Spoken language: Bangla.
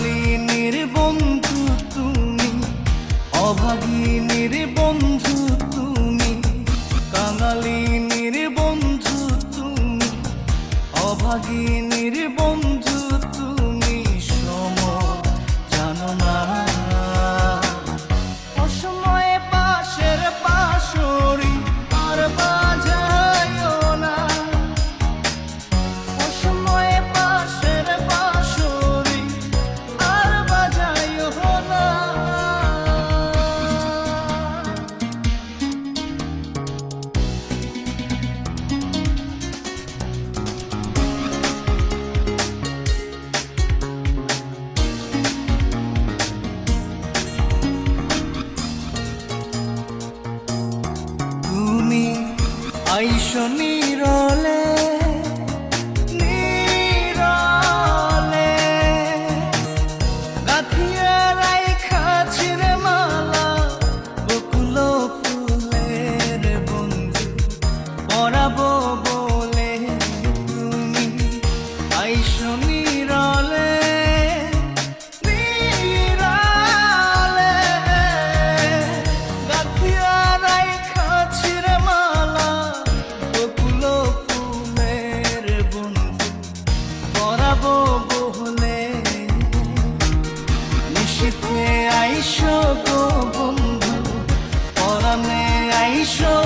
নির্বন্ধু বন্ধু তুমি অভাগিনীর বন্ধু নিরলে নিরলে। রাখিয়া মালা বকুল ফুলের বন্ধু পরাবো শীতে আইসো গো বন্ধু পরাণে আইসো